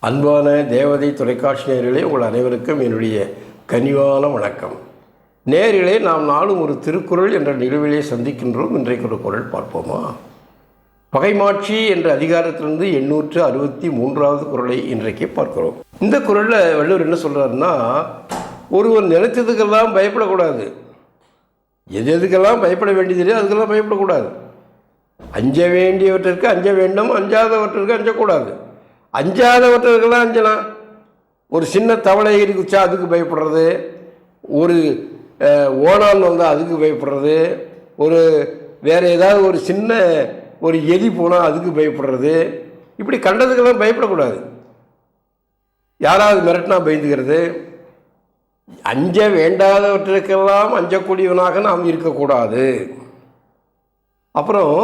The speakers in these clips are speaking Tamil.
அன்பான தேவதை தொலைக்காட்சி நேயர்களே உங்கள் அனைவருக்கும் என்னுடைய கனிவான வணக்கம். நேரிலே நாம் நாளும் ஒரு திருக்குறள் என்ற நிகழ்விலே சந்திக்கின்றோம். இன்றைக்கு ஒரு குறள் பார்ப்போமா? பகைமாட்சி என்ற அதிகாரத்திலிருந்து எண்ணூற்று அறுபத்தி மூன்றாவது குறளை இன்றைக்கு பார்க்கிறோம். இந்த குறளில் வள்ளுவர் என்ன சொல்கிறாருன்னா ஒருவர் நினைத்ததுக்கெல்லாம் பயப்படக்கூடாது. எது எதுக்கெல்லாம் பயப்பட வேண்டியதில்லையோ அதுக்கெல்லாம் பயப்படக்கூடாது. அஞ்ச வேண்டியவற்றிற்கு அஞ்ச வேண்டும் அஞ்சாதவற்றிற்கு அஞ்சக்கூடாது. அஞ்சாதவற்றிற்கெல்லாம் அஞ்சலாம். ஒரு சின்ன தவளை ஏறி குச்சா அதுக்கு பயப்படுறது. ஒரு ஓனால் ஓணான் வந்தால் அதுக்கு பயப்படுறது. ஒரு வேறு ஏதாவது ஒரு சின்ன ஒரு எலி போனால் அதுக்கு பயப்படுறது. இப்படி கண்டதுக்கெல்லாம் பயப்படக்கூடாது. யாராவது மிரட்டினா பயந்துக்கிறது. அஞ்ச வேண்டாதவற்றுக்கெல்லாம் அஞ்சக்கூடியவனாக நாம் இருக்கக்கூடாது. அப்புறம்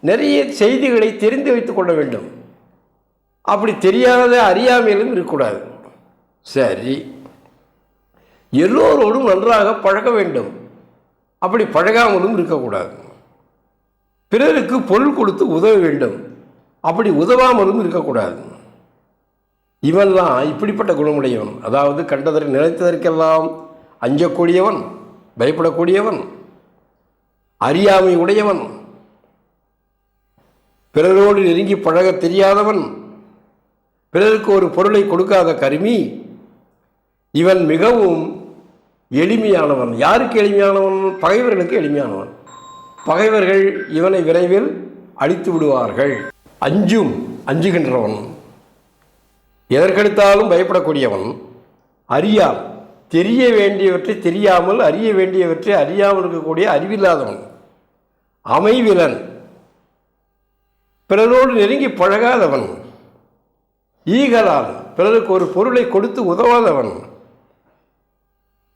நிறைய செய்திகளை தெரிந்து வைத்து கொள்ள வேண்டும். அப்படி தெரியாத அறியாமையிலும் இருக்கக்கூடாது. சரி. எல்லோரோடும் நன்றாக பழக வேண்டும். அப்படி பழகாமலும் இருக்கக்கூடாது. பிறருக்கு பொருள் கொடுத்து உதவ வேண்டும். அப்படி உதவாமலும் இருக்கக்கூடாது. இவன்லாம் இப்படிப்பட்ட குணமுடையவன். அதாவது கண்டதற்கு நினைத்ததற்கெல்லாம் அஞ்சக்கூடியவன் பயப்படக்கூடியவன் அறியாமை உடையவன் பிறரோடு நெருங்கி பழகத் தெரியாதவன் பிறருக்கு ஒரு பொருளை கொடுக்காத கருமி இவன் மிகவும் எளிமையானவன். யாருக்கு எளிமையானவன்? பகைவர்களுக்கு எளிமையானவன். பகைவர்கள் இவனை விரைவில் அழித்து விடுவார்கள். அஞ்சும் அஞ்சுகின்றவன். எதற்கெடுத்தாலும் பயப்படக்கூடியவன். அறியா தெரிய வேண்டியவற்றை தெரியாமல் அறிய வேண்டியவற்றை அறியாமல் இருக்கக்கூடிய அறிவில்லாதவன். அமைவிலன். பிறரோடு நெருங்கி பழகாதவன். ஈகலால் பிறருக்கு ஒரு பொருளை கொடுத்து உதவாதவன்.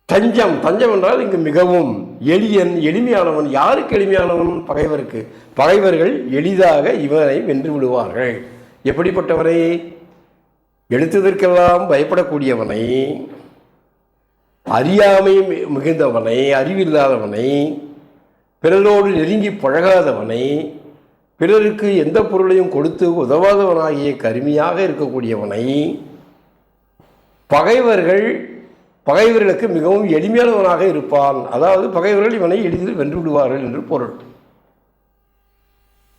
தஞ்சம் தஞ்சம் என்றால் இங்கு மிகவும் எளியன் எளிமையானவன் யாருக்கு எளிமையானவன்? பகைவருக்கு. பகைவர்கள் எளிதாக இவனை வென்று விடுவார்கள். எப்படிப்பட்டவனை? எடுத்ததற்கெல்லாம் பயப்படக்கூடியவனை. அறியாமை மிகுந்தவனை அறிவில்லாதவனை. பிறரோடு நெருங்கி பழகாதவனை. பிறருக்கு எந்த பொருளையும் கொடுத்து உதவாதவனாகிய கருமியாக இருக்கக்கூடியவனை பகைவர்கள் பகைவர்களுக்கு மிகவும் எளிமையானவனாக இருப்பான். அதாவது பகைவர்கள் இவனை எளிதில் வென்று விடுவார்கள் என்று பொருள்.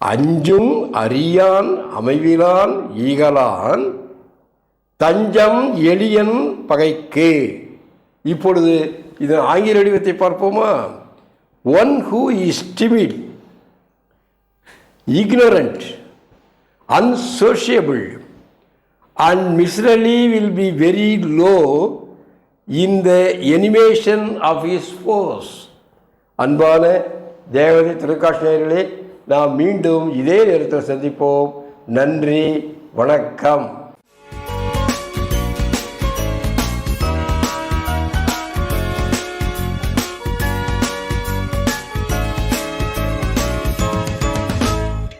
அஞ்சும் அறியான் அமைவிலான் ஈகலான் தஞ்சம் எளியன் பகைக்கு. இப்பொழுது இது ஆங்கில வடிவத்தை பார்ப்போமா? One who is timid ignorant unsociable and miserly will be very low in the animation of his foes அன்பான தேவதை தொலைக்காட்சி நேயர்களே நாம் மீண்டும் இதே நேரத்தில் சந்திப்போம் நன்றி வணக்கம்